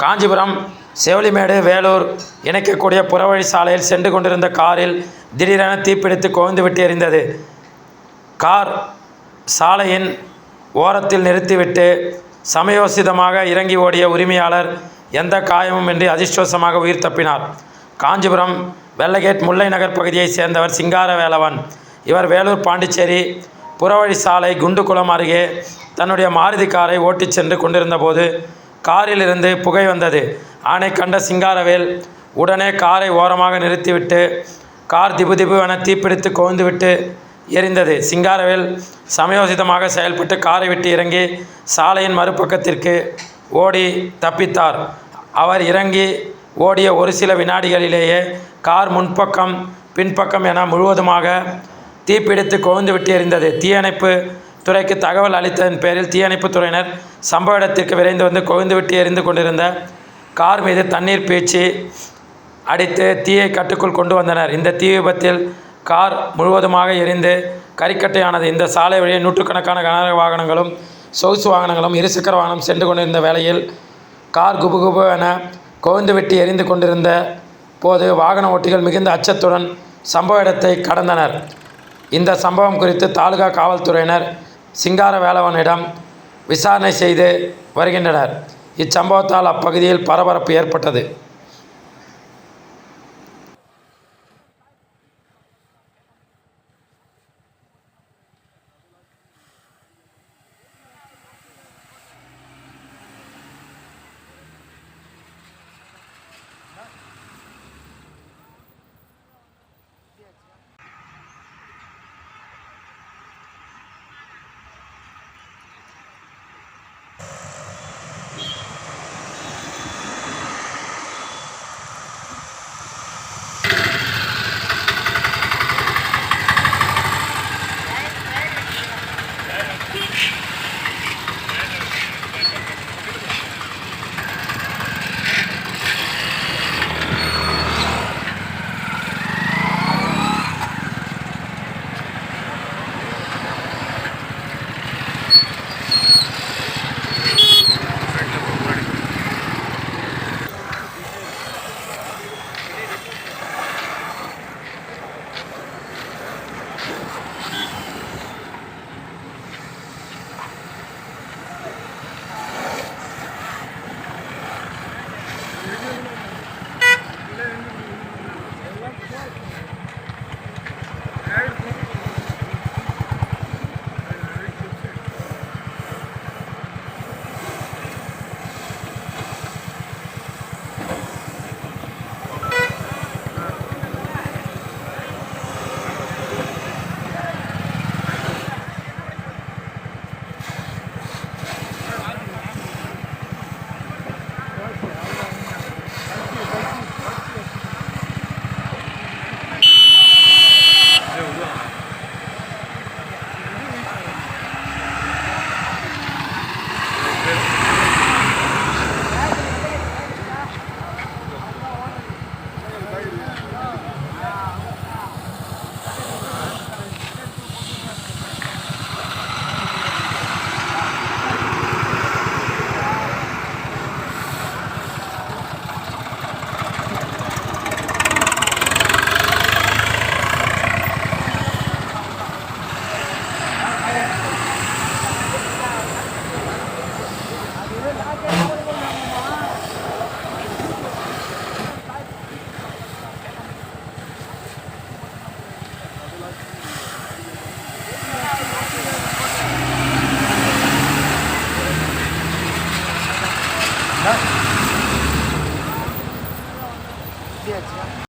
காஞ்சிபுரம் செவலிமேடு வேலூர் இணைக்கக்கூடிய புறவழி சாலையில் சென்று கொண்டிருந்த காரில் திடீரென தீப்பிடித்து குவிந்துவிட்டு விட்டு எரிந்தது. கார் சாலையின் ஓரத்தில் நிறுத்திவிட்டு சமயோசிதமாக இறங்கி ஓடிய உரிமையாளர் எந்த காயமும் இன்றி அதிர்ஷ்டவசமாக உயிர் தப்பினார். காஞ்சிபுரம் வெள்ளகேட் முல்லை நகர் பகுதியைச் சேர்ந்தவர் சிங்கார வேலவன். இவர் வேலூர் பாண்டிச்சேரி புறவழி சாலை குண்டுகுளம் அருகே தன்னுடைய மாருதி காரை ஓட்டிச் சென்று கொண்டிருந்தபோது காரிலிருந்து புகை வந்தது. ஆனை கண்ட சிங்காரவேல் உடனே காரை ஓரமாக நிறுத்திவிட்டு கார் திபு திபு என தீப்பிடித்து கோந்துவிட்டு எரிந்தது. சிங்காரவேல் சமயோசிதமாக செயல்பட்டு காரை விட்டு இறங்கி சாலையின் மறுபக்கத்திற்கு ஓடி தப்பித்தார். அவர் இறங்கி ஓடிய ஒரு சில வினாடிகளிலேயே கார் முன்பக்கம் பின்பக்கம் என முழுவதுமாக தீப்பிடித்து கொழுந்து விட்டு எரிந்தது. தீயணைப்பு துறைக்கு தகவல் அளித்ததன் பேரில் தீயணைப்பு துறையினர் சம்பவ இடத்திற்கு விரைந்து வந்து கொழுந்து விட்டு எரிந்து கொண்டிருந்த கார் மீது தண்ணீர் பீச்சி அடித்து தீயை கட்டுக்குள் கொண்டு வந்தனர். இந்த தீ விபத்தில் கார் முழுவதுமாக எரிந்து கரிக்கட்டையானது இந்த சாலை வழியே நூற்றுக்கணக்கான கனரக வாகனங்களும் சொகுசு வாகனங்களும் இருசக்கர வாகனம் சென்று கொண்டிருந்த வேளையில் கார் குபு குபு என கொழுந்து விட்டு எரிந்து கொண்டிருந்த போது வாகன ஓட்டிகள் மிகுந்த அச்சத்துடன் சம்பவ இடத்தை கடந்தனர். இந்த சம்பவம் குறித்து தாலுகா காவல்துறையினர் சிங்கார வேலவனிடம் விசாரணை செய்து வருகின்றனர். இச்சம்பவத்தால் அப்பகுதியில் பரபரப்பு ஏற்பட்டது. Yeah.